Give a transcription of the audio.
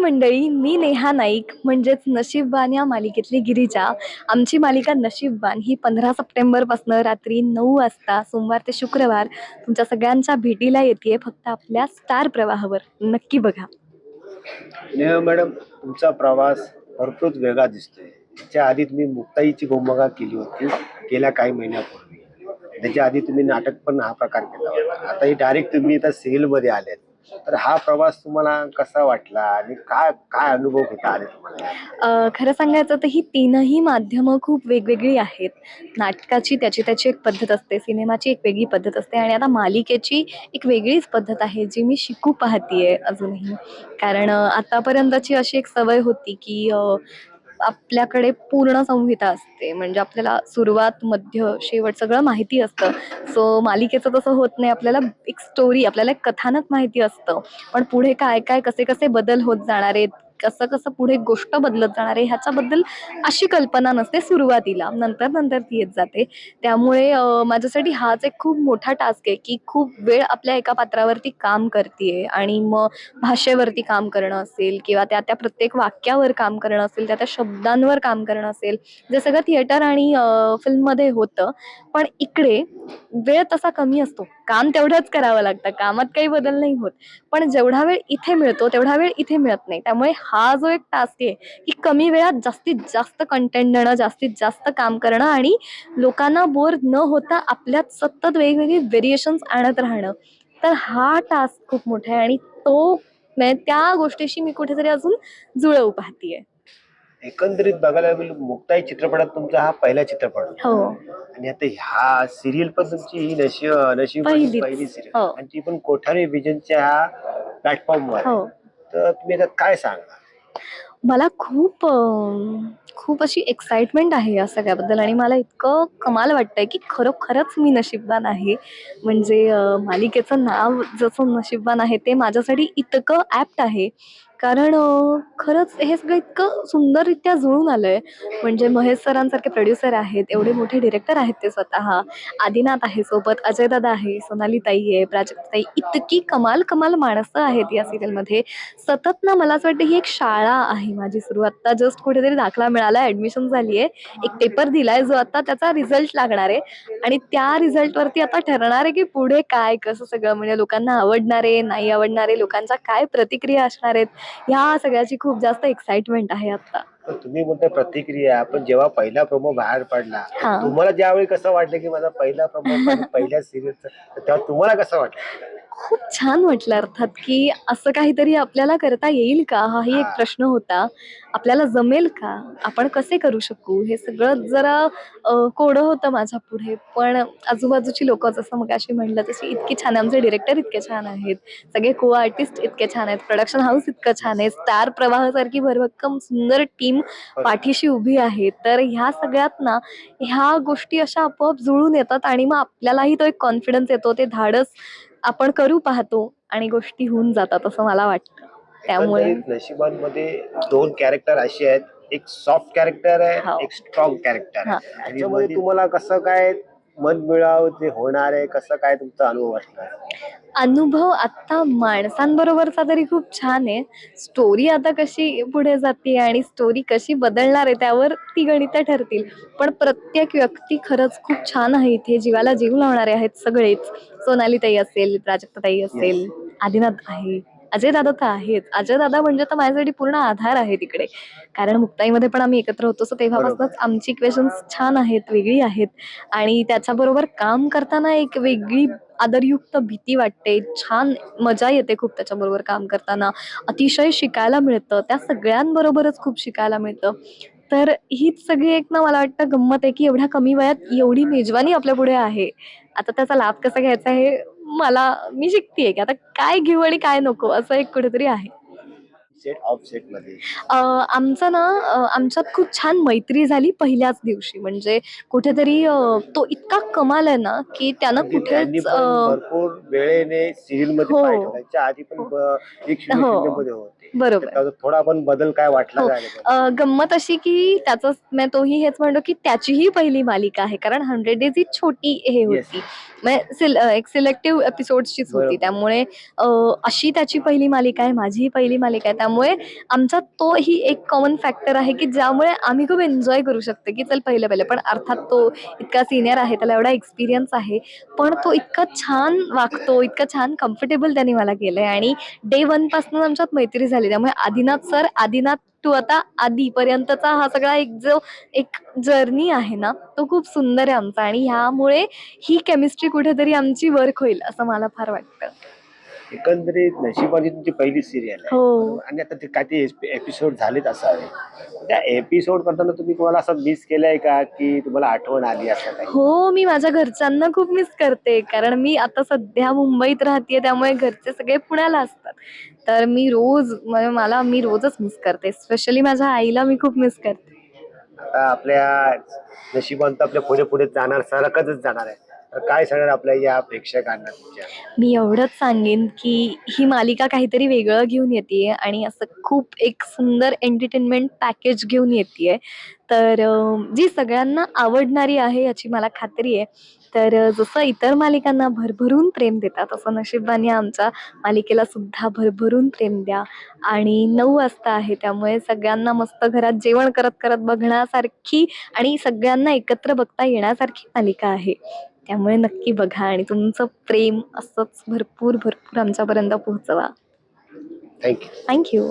मंडळी मी नेहा नाईक म्हणजेच नशीबवान या मालिकेतली गिरिजा. आमची मालिका नशीबवान ही पंधरा सप्टेंबरपासून रात्री नऊ वाजता सोमवार ते शुक्रवार तुमच्या सगळ्यांच्या भेटीला येते फक्त आपल्या स्टार प्रवाहावर. नक्की बघा. नेहा मॅडम तुमचा प्रवास भरपूर वेगळा दिसतोय. त्याच्या आधी तुम्ही मुक्ताईची भूमिका केली होती गेल्या काही महिन्यापूर्वी. त्याच्या आधी तुम्ही नाटक पण हा प्रकार केला होता. आता ही डायरेक्ट तुम्ही आता सिरियलमध्ये आलेत. तर हा प्रवास तुम्हाला कसा वाटला आणि काय काय अनुभव घेता आले तुम्हाला? अ, खरं सांगायचं तर ही तीनही माध्यमं खूप वेगवेगळी आहेत. नाटकाची त्याची त्याची एक पद्धत असते सिनेमाची एक वेगळी पद्धत असते आणि आता मालिकेची एक वेगळीच पद्धत आहे जी मी शिकू पाहतीये अजूनही. कारण अ, आतापर्यंतची अशी एक सवय होती की अ, आपल्याकडे पूर्ण संहिता असते. म्हणजे आपल्याला सुरुवात मध्य शेवट सगळं माहिती असतं. सो मालिकेचं तसं होत नाही. आपल्याला एक स्टोरी आपल्याला एक कथानक माहिती असतं. पण पुढे काय काय कसे कसे बदल होत जाणार आहेत? कसं कसं पुढे गोष्ट बदलत जाणार आहे ह्याच्याबद्दल अशी कल्पना नसते सुरुवातीला. नंतर नंतर ती येत जाते. त्यामुळे माझ्यासाठी हाच एक खूप मोठा टास्क आहे की खूप वेळ आपल्या एका पात्रावरती काम करते आणि मग भाषेवरती काम करणं असेल किंवा त्या त्या प्रत्येक वाक्यावर काम करणं असेल त्या त्या शब्दांवर काम करणं असेल. जे सगळं थिएटर आणि फिल्ममध्ये होतं. पण इकडे वेळ तसा कमी असतो. काम तेवढंच करावं लागतं. कामात काही बदल नाही होत. पण जेवढा वेळ इथे मिळतो तेवढा वेळ इथे मिळत नाही. त्यामुळे हा जो एक टास्क आहे की कमी वेळात जास्तीत जास्त कंटेंट देणं जास्तीत जास्त काम करणं आणि लोकांना बोर न होता आपल्यात सतत वेगवेगळी व्हेरिएशन्स आणत राहणं. तर हा टास्क खूप मोठा आहे आणि तो त्या गोष्टीशी मी कुठेतरी अजून जुळवू पाहतीये. एकंदरीत बघायला गेलं मुक्ताई चित्रपटात तुमचा हा पहिला चित्रपट होता. हो. आणि आता ह्या सिरियल पण तुमची ही नशीब नशीब पहिलीच. पहिली सिरियल हो. आणि ती पण कोठारी विजनच्या ह्या प्लॅटफॉर्मवर हो. तर तुम्ही आता काय सांगा मला खूप अं, खूप अशी एक्साइटमेंट आहे या सगळ्याबद्दल आणि मला इतकं कमाल वाटतंय की खरोखरच मी नशीबवान आहे. म्हणजे अं, मालिकेचं नाव जसं नशीबवान आहे ते माझ्यासाठी इतकं ॲप्ट आहे. कारण खरंच हे सगळं इतकं सुंदररित्या जुळून आलंय. म्हणजे महेश सरांसारखे प्रोड्युसर आहेत एवढे मोठे डिरेक्टर आहेत ते स्वतः. आदिनाथ आहे सोबत अजय दादा आहे सोनाली ताई आहे प्राजक्ताई इतकी कमाल कमाल माणसं आहेत या सिरियलमध्ये सतत ना मला असं वाटतं ही एक शाळा आहे माझी सुरू आत्ता जस्ट कुठेतरी दाखला मिळाला ऍडमिशन झाली आहे एक पेपर दिलाय जो आता त्याचा रिझल्ट लागणार आहे. आणि त्या रिझल्टवरती आता ठरणार आहे की पुढे काय कसं सगळं. म्हणजे लोकांना आवडणारे नाही आवडणारे लोकांच्या काय प्रतिक्रिया असणार आहेत. ह्या सगळ्याची खूप जास्त एक्साइटमेंट आहे आता तुम्ही बोलताय प्रतिक्रिया पण जेव्हा पहिला प्रोमो बाहेर पडला हा. तुम्हाला ज्यावेळी कसं वाटलं की माझा पहिला प्रोमो पहिल्या सिरियलचा तेव्हा तुम्हाला कसं वाटलं खूप छान वाटलं अर्थात की असं काहीतरी आपल्याला करता येईल का? हाही एक प्रश्न होता. आपल्याला जमेल का? आपण कसे करू शकू? हे सगळं जरा कोडं होतं माझ्या पुढे. पण आजूबाजूची लोक जसं मग अशी म्हणलं तशी इतकी छान. आमचे डिरेक्टर इतके छान आहेत. सगळे को आर्टिस्ट इतके छान आहेत. प्रोडक्शन हाऊस इतकं छान आहे. स्टार प्रवाहासारखी भरभक्कम सुंदर टीम पाठीशी उभी आहे. तर ह्या सगळ्यात ना ह्या गोष्टी अशा आपोआप जुळून येतात आणि मग आपल्यालाही तो एक कॉन्फिडन्स येतो. ते धाडस आपण करू पाहतो आणि गोष्टी होऊन जातात असं मला वाटतं त्यामुळे नशिबांमध्ये दोन कॅरेक्टर असे आहेत एक सॉफ्ट कॅरेक्टर हो. आहे एक स्ट्रॉंग कॅरेक्टर हा. आहे त्याच्यामध्ये तुम्हाला कसं काय मन मिळाव जे होणार आहे कसं काय तुमचा अनुभव असणार? अनुभव आता माणसांबरोबरचा तरी खूप छान आहे. स्टोरी आता कशी पुढे जाते आणि स्टोरी कशी बदलणार आहे त्यावर ती गणितं ठरतील. पण प्रत्येक व्यक्ती खरंच खूप छान आहे इथे. जीवाला जीव लावणारे आहेत सगळेच. सोनाली ताई असेल प्राजक्ताताई असेल आदिनाथ आहे. अजय दादा तर आहेच अजय दादा म्हणजे तर माझ्यासाठी पूर्ण आधार आहे तिकडे. कारण मुक्ताईमध्ये पण आम्ही एकत्र होतो सो तेव्हापासूनच आमची इक्वेशन्स छान आहेत वेगळी आहेत. आणि त्याच्याबरोबर काम करताना एक वेगळी आदरयुक्त भीती वाटते. छान मजा येते खूप त्याच्याबरोबर काम करताना. अतिशय शिकायला मिळतं. त्या सगळ्यांबरोबरच खूप शिकायला मिळतं. तर हीच सगळी एक ना मला वाटतं गंमत आहे की एवढ्या कमी वयात एवढी मेजवानी आपल्या पुढे आहे. आता त्याचा लाभ कसा घ्यायचा हे मला मी शिकतीये की आता काय घेऊ आणि काय नको असं एक कुठेतरी आहे. सेट ऑफ सेटमध्ये? अं, आमचं ना आमच्यात खूप छान मैत्री झाली पहिल्याच दिवशी. म्हणजे कुठेतरी तो इतका कमाल आहे ना की त्यानं म्हणजे कुठेच अं, भरपूर वेळेने सिरियलमध्ये हो. आधी पण एक हो. होते. बरोबर. थोडा पण बदल काय वाटला हो. गंमत अशी की त्याचं म्हणजे तोही हेच म्हणतो की त्याचीही पहिली मालिका आहे. कारण हंड्रेड डेज ही छोटी हे होती. एक सिलेक्टिव्ह एपिसोडचीच होती. त्यामुळे अशी त्याची पहिली मालिका आहे माझीही पहिली मालिका आहे. त्यामुळे त्यामुळे आमचा तोही एक कॉमन फॅक्टर आहे की ज्यामुळे आम्ही खूप एन्जॉय करू शकतो की चल पहिलं पहिलं. पण अर्थात तो इतका सिनियर आहे त्याला एवढा एक्सपिरियन्स आहे. पण तो इतका छान वागतो इतका छान कम्फर्टेबल त्यांनी मला केलंय. आणि डे वनपासून आमच्यात मैत्री झाली. त्यामुळे आदिनाथ सर आदिनाथ टू आता आधीपर्यंतचा हा सगळा एक जो एक जर्नी आहे ना तो खूप सुंदर आहे आमचा. आणि ह्यामुळे ही केमिस्ट्री कुठेतरी आमची वर्क होईल असं मला फार वाटतं. एकंदरीत नशिबाची तुमची पहिली सिरियल आहे. हो. आणि आता ते काय ते एपिसोड झालेच असावे. त्या एपिसोड करताना तुम्ही कोणाला असं मिस केलंय का? की तुम्हाला आठवण आली असं काही? हो मी माझ्या घरच्यांना खूप मिस करते. कारण मी आता सध्या मुंबईत राहतेय त्यामुळे घरचे सगळे पुण्याला असतात. तर मी रोज म्हणजे मला मी रोजच मिस करते. स्पेशली माझ्या आईला मी खूप मिस करते. आता आपल्या नशिबांत आपल्या पुढे पुढे जाणार सरकतच जाणार आहे. काय सांगणार आपल्या या प्रेक्षकांना तुमच्या? मी एवढंच सांगेन की ही मालिका काहीतरी वेगळं घेऊन येते आणि असं खूप एक सुंदर एंटरटेनमेंट पॅकेज घेऊन येते तर जी सगळ्यांना आवडणारी आहे याची मला खात्री आहे. तर जसं इतर मालिकांना भरभरून प्रेम देतात तसं नशिबाने आमच्या मालिकेला सुद्धा भरभरून प्रेम द्या. आणि नऊ वाजता आहे त्यामुळे सगळ्यांना मस्त घरात जेवण करत करत बघण्यासारखी आणि सगळ्यांना एकत्र बघता येण्यासारखी मालिका आहे. त्यामुळे नक्की बघा आणि तुमचं प्रेम असंच भरपूर भरपूर आमच्यापर्यंत पोहोचवा. Thank you thank you